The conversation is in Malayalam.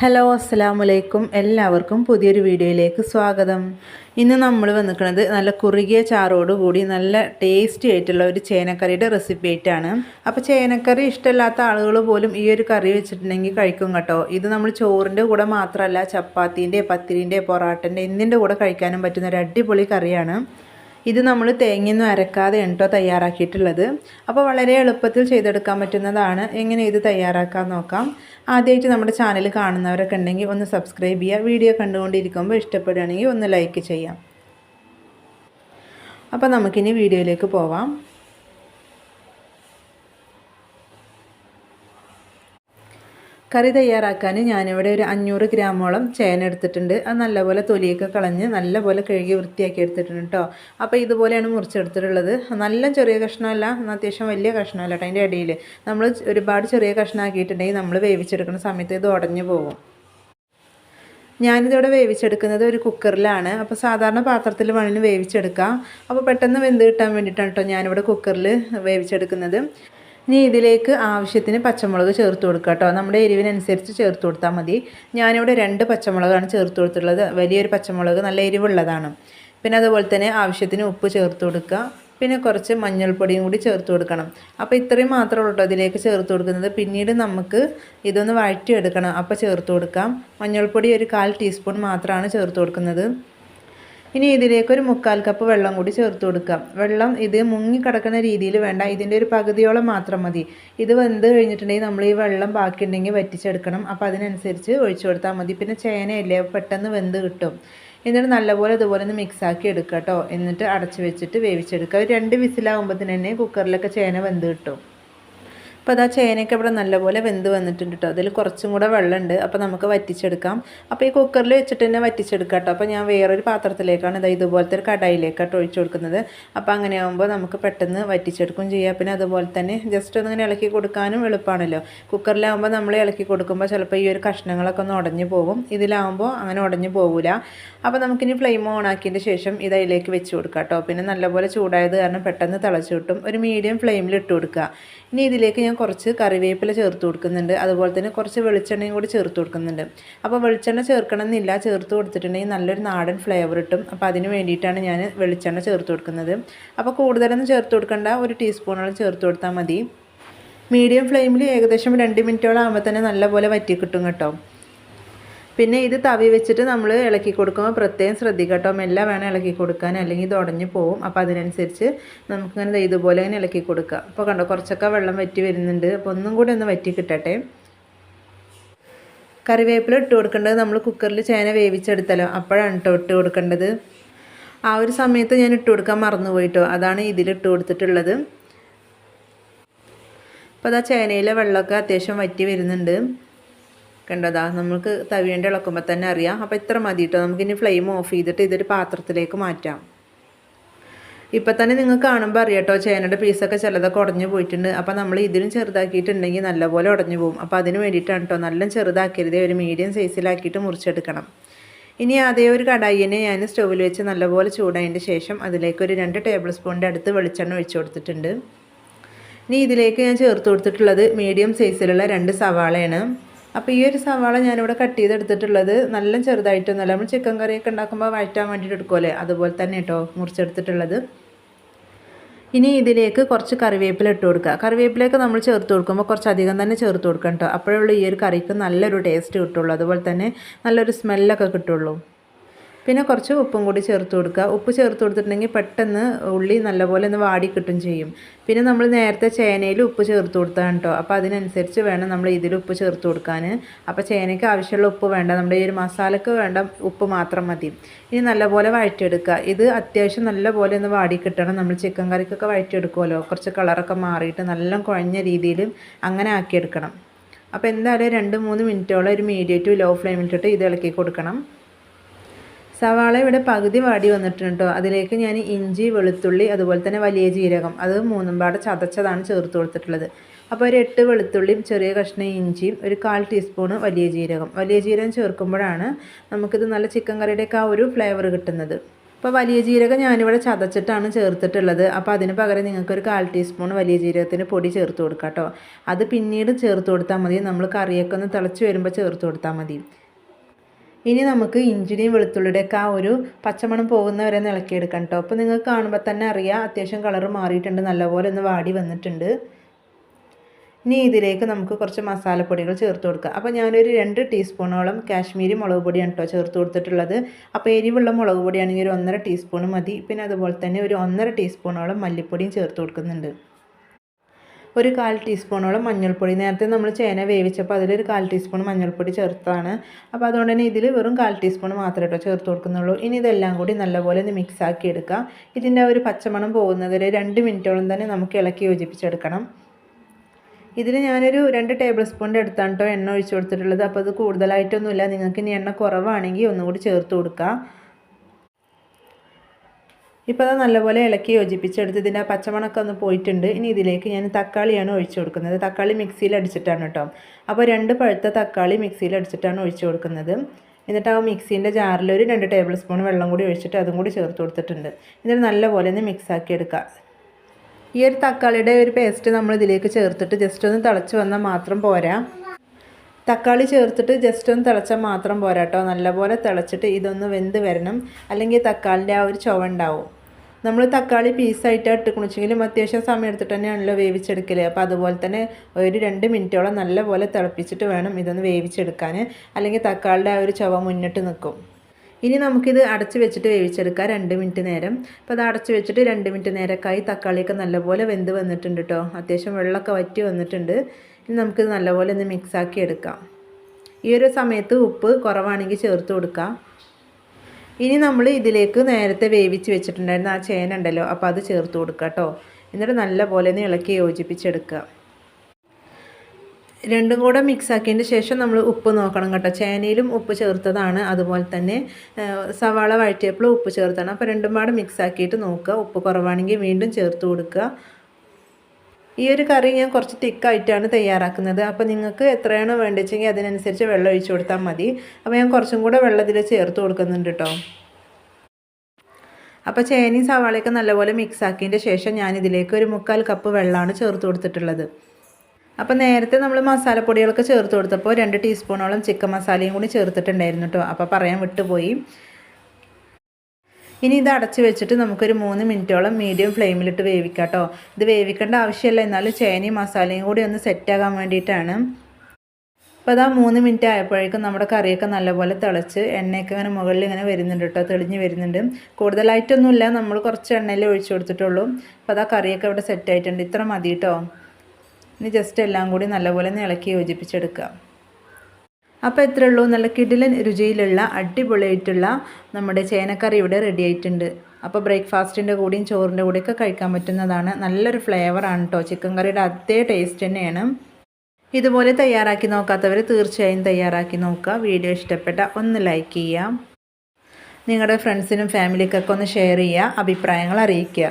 ഹലോ അസ്സാം വലൈക്കും എല്ലാവർക്കും പുതിയൊരു വീഡിയോയിലേക്ക് സ്വാഗതം. ഇന്ന് നമ്മൾ വന്നിരിക്കുന്നത് നല്ല കുറുകിയ കൂടി നല്ല ടേസ്റ്റി ആയിട്ടുള്ള ഒരു ചേനക്കറിയുടെ റെസിപ്പി ആയിട്ടാണ്. അപ്പോൾ ചേനക്കറി ഇഷ്ടമില്ലാത്ത ആളുകൾ പോലും ഈ ഒരു കറി വെച്ചിട്ടുണ്ടെങ്കിൽ കഴിക്കും കേട്ടോ. ഇത് നമ്മൾ ചോറിന്റെ കൂടെ മാത്രമല്ല ചപ്പാത്തീന്റെ പത്തിരിന്റെ പൊറാട്ടന്റെ എന്തിന്റെ കൂടെ കഴിക്കാനും പറ്റുന്ന ഒരു അടിപൊളി കറിയാണ്. ഇത് നമ്മൾ തേങ്ങയൊന്നും അരക്കാതെ കേട്ടോ തയ്യാറാക്കിയിട്ടുള്ളത്. അപ്പോൾ വളരെ എളുപ്പത്തിൽ ചെയ്തെടുക്കാൻ പറ്റുന്നതാണ്. എങ്ങനെ ഇത് തയ്യാറാക്കാൻ നോക്കാം. ആദ്യമായിട്ട് നമ്മുടെ ചാനൽ കാണുന്നവരൊക്കെ ഉണ്ടെങ്കിൽ ഒന്ന് സബ്സ്ക്രൈബ് ചെയ്യുക. വീഡിയോ കണ്ടുകൊണ്ടിരിക്കുമ്പോൾ ഇഷ്ടപ്പെടുകയാണെങ്കിൽ ഒന്ന് ലൈക്ക് ചെയ്യാം. അപ്പോൾ നമുക്കിനി വീഡിയോയിലേക്ക് പോവാം. കറി തയ്യാറാക്കാൻ ഞാനിവിടെ ഒരു അഞ്ഞൂറ് ഗ്രാമോളം ചേന എടുത്തിട്ടുണ്ട്. അത് നല്ലപോലെ തൊലിയൊക്കെ കളഞ്ഞ് നല്ലപോലെ കഴുകി വൃത്തിയാക്കി എടുത്തിട്ടുണ്ട് കേട്ടോ അപ്പോൾ ഇതുപോലെയാണ് മുറിച്ചെടുത്തിട്ടുള്ളത്. നല്ല ചെറിയ കഷ്ണമല്ല അത്യാവശ്യം വലിയ കഷ്ണമല്ല കേട്ടോ അതിന്റെ ഇടയിൽ നമ്മൾ ഒരുപാട് ചെറിയ കഷ്ണമാക്കിയിട്ടുണ്ടെങ്കിൽ നമ്മൾ വേവിച്ചെടുക്കുന്ന സമയത്ത് ഇത് ഉടഞ്ഞു പോകും. ഞാനിതിവിടെ വേവിച്ചെടുക്കുന്നത് ഒരു കുക്കറിലാണ്. അപ്പോൾ സാധാരണ പാത്രത്തിൽ വേണമെങ്കിൽ വേവിച്ചെടുക്കാം. അപ്പോൾ പെട്ടെന്ന് വെന്ത് കിട്ടാൻ വേണ്ടിയിട്ടാണ് കേട്ടോ ഞാനിവിടെ കുക്കറിൽ വേവിച്ചെടുക്കുന്നത്. ഇനി ഇതിലേക്ക് ആവശ്യത്തിന് പച്ചമുളക് ചേർത്ത് കൊടുക്കുക കേട്ടോ. നമ്മുടെ എരിവിനനുസരിച്ച് ചേർത്ത് കൊടുത്താൽ മതി. ഞാനിവിടെ രണ്ട് പച്ചമുളകാണ് ചേർത്ത് കൊടുത്തിട്ടുള്ളത്. വലിയൊരു പച്ചമുളക് നല്ല എരിവുള്ളതാണ്. പിന്നെ അതുപോലെ തന്നെ ആവശ്യത്തിന് ഉപ്പ് ചേർത്ത് കൊടുക്കുക. പിന്നെ കുറച്ച് മഞ്ഞൾപ്പൊടിയും കൂടി ചേർത്ത് കൊടുക്കണം. അപ്പോൾ ഇത്രയും മാത്രമേ ഉള്ളൂ ഇതിലേക്ക് ചേർത്ത് കൊടുക്കുന്നത്. പിന്നീട് നമുക്ക് ഇതൊന്ന് വഴറ്റിയെടുക്കണം. അപ്പോൾ ചേർത്ത് കൊടുക്കാം. മഞ്ഞൾപ്പൊടി ഒരു കാൽ ടീസ്പൂൺ മാത്രമാണ് ചേർത്ത് കൊടുക്കുന്നത്. ഇനി ഇതിലേക്ക് ഒരു മുക്കാൽ കപ്പ് വെള്ളം കൂടി ചേർത്ത് കൊടുക്കാം. വെള്ളം ഇത് മുങ്ങി കിടക്കുന്ന രീതിയിൽ വേണ്ട. ഇതിന്റെ ഒരു പകുതിയോളം മാത്രം മതി. ഇത് വെന്ത് കഴിഞ്ഞിട്ടുണ്ടെങ്കിൽ നമ്മൾ ഈ വെള്ളം ബാക്കിയുണ്ടെങ്കിൽ വറ്റിച്ചെടുക്കണം. അപ്പോൾ അതിനനുസരിച്ച് ഒഴിച്ചു കൊടുത്താൽ മതി. പിന്നെ ചേനയല്ലേ പെട്ടെന്ന് വെന്ത് കിട്ടും. എന്നിട്ട് നല്ലപോലെ ഇതുപോലെ ഒന്ന് മിക്സാക്കി എടുക്കുക കേട്ടോ. എന്നിട്ട് അടച്ചു വെച്ചിട്ട് വേവിച്ചെടുക്കുക. ഒരു രണ്ട് വിസിലാകുമ്പോൾ തന്നെ കുക്കറിലൊക്കെ ചേന വെന്ത് കിട്ടും. അപ്പോൾ അതാ ചേനയൊക്കെ ഇവിടെ നല്ലപോലെ വെന്ത് വന്നിട്ടുണ്ട് കേട്ടോ അതിൽ കുറച്ചും കൂടെ വെള്ളമുണ്ട്. അപ്പോൾ നമുക്ക് വറ്റിച്ചെടുക്കാം. അപ്പോൾ ഈ കുക്കറിൽ വെച്ചിട്ട് തന്നെ വറ്റിച്ചെടുക്കാം കേട്ടോ അപ്പോൾ ഞാൻ വേറൊരു പാത്രത്തിലേക്കാണ് ഇതാ ഇതുപോലത്തെ ഒരു കടായിലേക്കാട്ടോ ഒഴിച്ചു കൊടുക്കുന്നത്. അപ്പോൾ അങ്ങനെ ആകുമ്പോൾ നമുക്ക് പെട്ടെന്ന് വറ്റിച്ചെടുക്കും ചെയ്യാം. പിന്നെ അതുപോലെ തന്നെ ജസ്റ്റ് ഒന്നിങ്ങനെ ഇളക്കി കൊടുക്കാനും എളുപ്പമാണല്ലോ കുക്കറിലാകുമ്പോൾ നമ്മൾ ഇളക്കി കൊടുക്കുമ്പോൾ ചിലപ്പോൾ ഈ ഒരു കഷ്ണങ്ങളൊക്കെ ഒന്ന് ഉടഞ്ഞു പോകും. ഇതിലാകുമ്പോൾ അങ്ങനെ ഉടഞ്ഞു പോകില്ല അപ്പോൾ നമുക്കിനി ഫ്ലെയിം ഓൺ ആക്കിയതിന്റെ ശേഷം ഇത് അതിലേക്ക് വെച്ച് കൊടുക്കാം കേട്ടോ പിന്നെ നല്ലപോലെ ചൂടായത് കാരണം പെട്ടെന്ന് തിളച്ചു കിട്ടും. ഒരു മീഡിയം ഫ്ലെയിമിൽ ഇട്ട് കൊടുക്കുക. ഇനി ഇതിലേക്ക് ഞാൻ കുറച്ച് കറിവേപ്പില ചേർത്ത് കൊടുക്കുന്നുണ്ട്. അതുപോലെ തന്നെ കുറച്ച് വെളിച്ചെണ്ണയും കൂടി ചേർത്ത് കൊടുക്കുന്നുണ്ട്. അപ്പോൾ വെളിച്ചെണ്ണ ചേർക്കണം എന്നില്ല ചേർത്ത് കൊടുത്തിട്ടുണ്ടെങ്കിൽ നല്ലൊരു നാടൻ ഫ്ലേവർ കിട്ടും. അപ്പോൾ അതിന് വേണ്ടിയിട്ടാണ് ഞാൻ വെളിച്ചെണ്ണ ചേർത്ത് കൊടുക്കുന്നത്. അപ്പോൾ കൂടുതലൊന്നും ചേർത്ത് കൊടുക്കേണ്ട. ഒരു ടീസ്പൂണോളം ചേർത്ത് കൊടുത്താൽ മതി. മീഡിയം ഫ്ലെയിമിൽ ഏകദേശം രണ്ട് മിനിറ്റോളം ആകുമ്പോൾ തന്നെ നല്ലപോലെ വറ്റി കിട്ടും കേട്ടോ. പിന്നെ ഇത് തവി വെച്ചിട്ട് നമ്മൾ ഇളക്കി കൊടുക്കുമ്പോൾ പ്രത്യേകം ശ്രദ്ധിക്കട്ടോ. മെല്ലെ വേണം ഇളക്കി കൊടുക്കാൻ അല്ലെങ്കിൽ ഇത് ഉടഞ്ഞു പോവും. അപ്പോൾ അതിനനുസരിച്ച് നമുക്കിങ്ങനെ ഇതുപോലെ ഇങ്ങനെ ഇളക്കി കൊടുക്കുക അപ്പോൾ കണ്ടോ കുറച്ചൊക്കെ വെള്ളം വറ്റി വരുന്നുണ്ട്. അപ്പോൾ ഒന്നും കൂടി ഒന്ന് വറ്റി കിട്ടട്ടെ. കറിവേപ്പില ഇട്ട് കൊടുക്കേണ്ടത് നമ്മൾ കുക്കറിൽ ചേന വേവിച്ചെടുത്തല്ലോ. അപ്പോഴാണ് കേട്ടോ ഇട്ട് കൊടുക്കേണ്ടത്. ആ ഒരു സമയത്ത് ഞാൻ ഇട്ട് കൊടുക്കാൻ മറന്നുപോയിട്ടോ. അതാണ് ഇതിലിട്ട് കൊടുത്തിട്ടുള്ളത്. അപ്പോൾ അതാ ചേനയിലെ വെള്ളമൊക്കെ അത്യാവശ്യം വറ്റി വരുന്നുണ്ട്. കണ്ടതാ നമുക്ക് തവിയേണ്ട ഇളക്കുമ്പോൾ തന്നെ അറിയാം. അപ്പോൾ ഇത്ര മതി കേട്ടോ നമുക്കിനി ഫ്ലെയിം ഓഫ് ചെയ്തിട്ട് ഇതൊരു പാത്രത്തിലേക്ക് മാറ്റാം. ഇപ്പം തന്നെ നിങ്ങൾ കാണുമ്പോൾ അറിയാം കേട്ടോ ചേനയുടെ പീസൊക്കെ ചിലതൊക്കെ ഉടഞ്ഞു പോയിട്ടുണ്ട്. അപ്പോൾ നമ്മൾ ഇതിലും ചെറുതാക്കിയിട്ടുണ്ടെങ്കിൽ നല്ലപോലെ ഉടഞ്ഞു പോകും. അപ്പോൾ അതിന് വേണ്ടിയിട്ടാണ് കേട്ടോ നല്ല ചെറുതാക്കരുത്. ഒരു മീഡിയം സൈസിലാക്കിയിട്ട് മുറിച്ചെടുക്കണം. ഇനി അതേ ഒരു കടായിനെ ഞാൻ സ്റ്റൗവിൽ വെച്ച് നല്ലപോലെ ചൂടായതിന്റെ ശേഷം അതിലേക്ക് ഒരു രണ്ട് ടേബിൾ സ്പൂണിന്റെ അടുത്ത് വെളിച്ചെണ്ണ ഒഴിച്ചു കൊടുത്തിട്ടുണ്ട്. ഇനി ഇതിലേക്ക് ഞാൻ ചേർത്ത് കൊടുത്തിട്ടുള്ളത് മീഡിയം സൈസിലുള്ള രണ്ട് സവാളയാണ്. അപ്പോൾ ഈ ഒരു സവാള ഞാനിവിടെ കട്ട് ചെയ്തെടുത്തിട്ടുള്ളത് നല്ല ചെറുതായിട്ടൊന്നുമല്ല നമ്മൾ ചിക്കൻ കറിയൊക്കെ ഉണ്ടാക്കുമ്പോൾ വഴറ്റാൻ വേണ്ടിയിട്ട് എടുക്കുമല്ലേ അതുപോലെ തന്നെ കേട്ടോ മുറിച്ചെടുത്തിട്ടുള്ളത്. ഇനി ഇതിലേക്ക് കുറച്ച് കറിവേപ്പില ഇട്ട് കൊടുക്കുക. കറിവേപ്പിലയൊക്കെ നമ്മൾ ചേർത്ത് കൊടുക്കുമ്പോൾ കുറച്ച് അധികം തന്നെ ചേർത്ത് കൊടുക്കണം കേട്ടോ അപ്പോഴുള്ള ഈ ഒരു കറിക്ക് നല്ലൊരു ടേസ്റ്റ് കിട്ടുള്ളൂ. അതുപോലെ തന്നെ നല്ലൊരു സ്മെല്ലൊക്കെ കിട്ടുള്ളൂ. പിന്നെ കുറച്ച് ഉപ്പും കൂടി ചേർത്ത് കൊടുക്കുക. ഉപ്പ് ചേർത്ത് കൊടുത്തിട്ടുണ്ടെങ്കിൽ പെട്ടെന്ന് ഉള്ളി നല്ലപോലെ ഒന്ന് വാടി കിട്ടും ചെയ്യും. പിന്നെ നമ്മൾ നേരത്തെ ചേനയിൽ ഉപ്പ് ചേർത്ത് കൊടുത്താണ് കേട്ടോ അപ്പോൾ അതിനനുസരിച്ച് വേണം നമ്മൾ ഇതിൽ ഉപ്പ് ചേർത്ത് കൊടുക്കാൻ. അപ്പോൾ ചേനയ്ക്ക് ആവശ്യമുള്ള ഉപ്പ് വേണ്ട. നമ്മുടെ ഈ ഒരു മസാലക്ക് വേണ്ട ഉപ്പ് മാത്രം മതി. ഇനി നല്ലപോലെ വഴറ്റിയെടുക്കുക. ഇത് അത്യാവശ്യം നല്ലപോലെ ഒന്ന് വാടി കിട്ടണം. നമ്മൾ ചിക്കൻ കറിക്കൊക്കെ വഴറ്റിയെടുക്കുമല്ലോ. കുറച്ച് കളറൊക്കെ മാറിയിട്ട് നല്ല കുഴഞ്ഞ രീതിയിൽ അങ്ങനെ ആക്കിയെടുക്കണം. അപ്പോൾ എന്തായാലും രണ്ട് മൂന്ന് മിനിറ്റോളം ഒരു മീഡിയം ടു ലോ ഫ്ലെയിമിലിട്ടിട്ട് ഇത് ഇളക്കി കൊടുക്കണം. സവാള ഇവിടെ പകുതി വാടി വന്നിട്ടുണ്ട് കേട്ടോ അതിലേക്ക് ഞാൻ ഇഞ്ചി വെളുത്തുള്ളി അതുപോലെ തന്നെ വലിയ ജീരകം. അത് മൂന്നും പാടെ ചതച്ചതാണ് ചേർത്ത് കൊടുത്തിട്ടുള്ളത്. അപ്പോൾ ഒരു എട്ട് വെളുത്തുള്ളിയും ചെറിയ കഷ്ണം ഇഞ്ചിയും ഒരു കാൽ ടീസ്പൂണ് വലിയ ജീരകം. വലിയ ജീരകം ചേർക്കുമ്പോഴാണ് നമുക്കിത് നല്ല ചിക്കൻ കറിയുടെയൊക്കെ ആ ഒരു ഫ്ലേവർ കിട്ടുന്നത്. അപ്പോൾ വലിയ ജീരകം ഞാനിവിടെ ചതച്ചിട്ടാണ് ചേർത്തിട്ടുള്ളത്. അപ്പോൾ അതിന് പകരം നിങ്ങൾക്കൊരു കാൽ ടീസ്പൂൺ വലിയ ജീരകത്തിന് പൊടി ചേർത്ത് കൊടുക്കാം കേട്ടോ അത് പിന്നീട് ചേർത്ത് കൊടുത്താൽ മതി. നമ്മൾ കറിയൊക്കെ ഒന്ന് തിളച്ച് വരുമ്പോൾ ചേർത്ത് കൊടുത്താൽ മതി. ഇനി നമുക്ക് ഇഞ്ചിനിയും വെളുത്തുള്ളിയുടെയൊക്കെ ആ ഒരു പച്ചമണം പോകുന്നവരെ ഒന്ന് ഇളക്കിയെടുക്കാം കേട്ടോ. അപ്പോൾ നിങ്ങൾക്ക് കാണുമ്പോൾ തന്നെ അറിയാം അത്യാവശ്യം കളർ മാറിയിട്ടുണ്ട് നല്ലപോലെ ഒന്ന് വാടി വന്നിട്ടുണ്ട്. ഇനി ഇതിലേക്ക് നമുക്ക് കുറച്ച് മസാലപ്പൊടികൾ ചേർത്ത് കൊടുക്കുക അപ്പോൾ ഞാനൊരു രണ്ട് ടീസ്പൂണോളം കാശ്മീരി മുളക് പൊടിയാണ് കേട്ടോ ചേർത്ത് കൊടുത്തിട്ടുള്ളത്. അപ്പോൾ എരിവുള്ള മുളക് പൊടിയാണെങ്കിൽ ഒരു ഒന്നര ടീസ്പൂൺ മതി. പിന്നെ അതുപോലെ തന്നെ ഒരു ഒന്നര ടീസ്പൂണോളം മല്ലിപ്പൊടിയും ചേർത്ത് കൊടുക്കുന്നുണ്ട്. ഒരു കാൽ ടീസ്പൂണോളം മഞ്ഞൾപ്പൊടി. നേരത്തെ നമ്മൾ ചേന വേവിച്ചപ്പോൾ അതിലൊരു കാൽ ടീസ്പൂൺ മഞ്ഞൾപ്പൊടി ചേർത്താണ്. അപ്പോൾ അതുകൊണ്ട് തന്നെ ഇതിൽ വെറും കാൽ ടീസ്പൂൺ മാത്രമേ കേട്ടോ ചേർത്ത് കൊടുക്കുന്നുള്ളൂ. ഇനി ഇതെല്ലാം കൂടി നല്ലപോലെ ഒന്ന് മിക്സ് ആക്കി എടുക്കുക ഇതിന്റെ ഒരു പച്ചമണം പോകുന്നത് രണ്ട് മിനിറ്റോളം തന്നെ നമുക്ക് ഇളക്കി യോജിപ്പിച്ചെടുക്കണം. ഇതിൽ ഞാനൊരു രണ്ട് ടേബിൾ സ്പൂണിന്റെ അടുത്താണ് കേട്ടോ എണ്ണ ഒഴിച്ചു കൊടുത്തിട്ടുള്ളത്. അപ്പോൾ അത് കൂടുതലായിട്ടൊന്നുമില്ല. നിങ്ങൾക്ക് ഇനി എണ്ണ കുറവാണെങ്കിൽ ഒന്നുകൂടി ചേർത്ത് കൊടുക്കുക ഇപ്പോൾ അത് നല്ലപോലെ ഇളക്കി യോജിപ്പിച്ചെടുത്ത് ഇതിന്റെ പച്ചമണക്കം ഒന്ന് പോയിട്ടുണ്ട്. ഇനി ഇതിലേക്ക് ഞാൻ തക്കാളിയാണ് ഒഴിച്ചു കൊടുക്കുന്നത്. തക്കാളി മിക്സിയിൽ അടിച്ചിട്ടാണ് കേട്ടോ. അപ്പോൾ രണ്ട് പഴുത്ത തക്കാളി മിക്സിയിൽ അടിച്ചിട്ടാണ് ഒഴിച്ചു കൊടുക്കുന്നത്. എന്നിട്ട് ആ മിക്സീന്റെ ജാറിൽ ഒരു രണ്ട് ടേബിൾ സ്പൂൺ വെള്ളം കൂടി ഒഴിച്ചിട്ട് അതും കൂടി ചേർത്ത് കൊടുത്തിട്ടുണ്ട്. എന്നിട്ട് നല്ലപോലെ ഒന്ന് മിക്സ് ആക്കി എടുക്കുക. ഈ ഒരു തക്കാളിയുടെ ഒരു പേസ്റ്റ് നമ്മൾ ഇതിലേക്ക് ചേർത്തിട്ട് ജസ്റ്റ് ഒന്ന് തിളച്ച് വന്നാൽ മാത്രം പോരാ. തക്കാളി ചേർത്തിട്ട് ജസ്റ്റ് ഒന്ന് തിളച്ചാൽ മാത്രം പോരാട്ടോ നല്ലപോലെ തിളച്ചിട്ട് ഇതൊന്ന് വെന്ത് വരണം. അല്ലെങ്കിൽ തക്കാളിന്റെ ആ ഒരു ചുവ ഉണ്ടാവും. നമ്മൾ തക്കാളി പീസായിട്ട് ഇട്ടുക്കുണിച്ചെങ്കിലും അത്യാവശ്യം സമയം എടുത്തിട്ട് തന്നെയാണല്ലോ വേവിച്ചെടുക്കൽ അപ്പോൾ അതുപോലെ തന്നെ ഒരു രണ്ട് മിനിറ്റോളം നല്ലപോലെ തിളപ്പിച്ചിട്ട് വേണം ഇതൊന്ന് വേവിച്ചെടുക്കാൻ അല്ലെങ്കിൽ തക്കാളിയുടെ ആ ഒരു ചുവ മുന്നിട്ട് നിൽക്കും ഇനി നമുക്കിത് അടച്ച് വെച്ചിട്ട് വേവിച്ചെടുക്കാം. രണ്ട് മിനിറ്റ് നേരം. അപ്പോൾ അത് അടച്ച് വെച്ചിട്ട് രണ്ട് മിനിറ്റ് നേരക്കായി തക്കാളിയൊക്കെ നല്ലപോലെ വെന്ത് വന്നിട്ടുണ്ട് കേട്ടോ അത്യാവശ്യം വെള്ളമൊക്കെ വറ്റി വന്നിട്ടുണ്ട്. ഇനി നമുക്കിത് നല്ലപോലെ ഒന്ന് മിക്സാക്കി എടുക്കാം. ഈ ഒരു സമയത്ത് ഉപ്പ് കുറവാണെങ്കിൽ ചേർത്ത് കൊടുക്കാം. ഇനി നമ്മൾ ഇതിലേക്ക് നേരത്തെ വേവിച്ച് വെച്ചിട്ടുണ്ടായിരുന്ന ആ ചേന ഉണ്ടല്ലോ അപ്പോൾ അത് ചേർത്ത് കൊടുക്കുക കേട്ടോ. എന്നിട്ട് നല്ല പോലെ ഒന്ന് ഇളക്കി യോജിപ്പിച്ചെടുക്കുക. രണ്ടും കൂടെ മിക്സ് ആക്കിയതിന് ശേഷം നമ്മൾ ഉപ്പ് നോക്കണം കേട്ടോ. ചേനയിലും ഉപ്പ് ചേർത്തതാണ് അതുപോലെ തന്നെ സവാള വഴറ്റിയപ്പോൾ ഉപ്പ് ചേർത്താണ്. അപ്പോൾ രണ്ടും പാടെ മിക്സ് ആക്കിയിട്ട് നോക്കുക. ഉപ്പ് കുറവാണെങ്കിൽ വീണ്ടും ചേർത്ത് കൊടുക്കുക. ഈ ഒരു കറി ഞാൻ കുറച്ച് തിക്കായിട്ടാണ് തയ്യാറാക്കുന്നത്. അപ്പോൾ നിങ്ങൾക്ക് എത്രയാണ് വേണ്ടതെങ്കിൽ അതിനനുസരിച്ച് വെള്ളം ഒഴിച്ചു കൊടുത്താൽ മതി. അപ്പോൾ ഞാൻ കുറച്ചും കൂടെ വെള്ളത്തിൽ ചേർത്ത് കൊടുക്കുന്നുണ്ട് കേട്ടോ അപ്പോൾ ചേനയും സവാളയൊക്കെ നല്ലപോലെ മിക്സ് ആക്കിയതിന്റെ ശേഷം ഞാനിതിലേക്ക് ഒരു മുക്കാൽ കപ്പ് വെള്ളമാണ് ചേർത്ത് കൊടുത്തിട്ടുള്ളത്. അപ്പോൾ നേരത്തെ നമ്മൾ മസാലപ്പൊടികളൊക്കെ ചേർത്ത് കൊടുത്തപ്പോൾ രണ്ട് ടീസ്പൂണോളം ചിക്കൻ മസാലയും കൂടി ചേർത്തിട്ടുണ്ടായിരുന്നു കേട്ടോ അപ്പോൾ പറയാൻ വിട്ടുപോയി. ഇനി ഇത് അടച്ച് വെച്ചിട്ട് നമുക്കൊരു മൂന്ന് മിനിറ്റോളം മീഡിയം ഫ്ലെയിമിലിട്ട് വേവിക്കാം കേട്ടോ ഇത് വേവിക്കേണ്ട ആവശ്യമില്ല. എന്നാലും ചേനയും മസാലയും കൂടി ഒന്ന് സെറ്റാകാൻ വേണ്ടിയിട്ടാണ്. അപ്പോൾ അതാ മൂന്ന് മിനിറ്റ് ആയപ്പോഴേക്കും നമ്മുടെ കറിയൊക്കെ നല്ലപോലെ തിളച്ച് എണ്ണയൊക്കെ ഇങ്ങനെ മുകളിൽ ഇങ്ങനെ വരുന്നുണ്ട് കേട്ടോ. തെളിഞ്ഞ് വരുന്നുണ്ട്. കൂടുതലായിട്ടൊന്നുമില്ല. നമ്മൾ കുറച്ച് എണ്ണയിൽ ഒഴിച്ചു കൊടുത്തിട്ടുള്ളൂ. അപ്പോൾ അതാ കറിയൊക്കെ ഇവിടെ സെറ്റായിട്ടുണ്ട് ഇത്ര മതി കേട്ടോ. ഇനി ജസ്റ്റ് എല്ലാം കൂടി നല്ലപോലെ ഒന്ന് ഇളക്കി യോജിപ്പിച്ചെടുക്കുക അപ്പോൾ ഇത്രേ ഉള്ളൂ നല്ല കിടിലൻ രുചിയിലുള്ള അടിപൊളിയായിട്ടുള്ള നമ്മുടെ ചേനക്കറി ഇവിടെ റെഡി ആയിട്ടുണ്ട്. അപ്പോൾ ബ്രേക്ക്ഫാസ്റ്റിന്റെ കൂടിയും ചോറിന്റെ കൂടിയൊക്കെ കഴിക്കാൻ പറ്റുന്നതാണ്. നല്ലൊരു ഫ്ലേവറാണ് കേട്ടോ ചിക്കൻ കറിയുടെ അതേ ടേസ്റ്റ് തന്നെയാണ്. ഇതുപോലെ തയ്യാറാക്കി നോക്കാത്തവർ തീർച്ചയായും തയ്യാറാക്കി നോക്കുക. വീഡിയോ ഇഷ്ടപ്പെട്ട ഒന്ന് ലൈക്ക് ചെയ്യാം നിങ്ങളുടെ ഫ്രണ്ട്സിനും ഫാമിലിക്കൊക്കെ ഒന്ന് ഷെയർ ചെയ്യുക. അഭിപ്രായങ്ങൾ അറിയിക്കുക.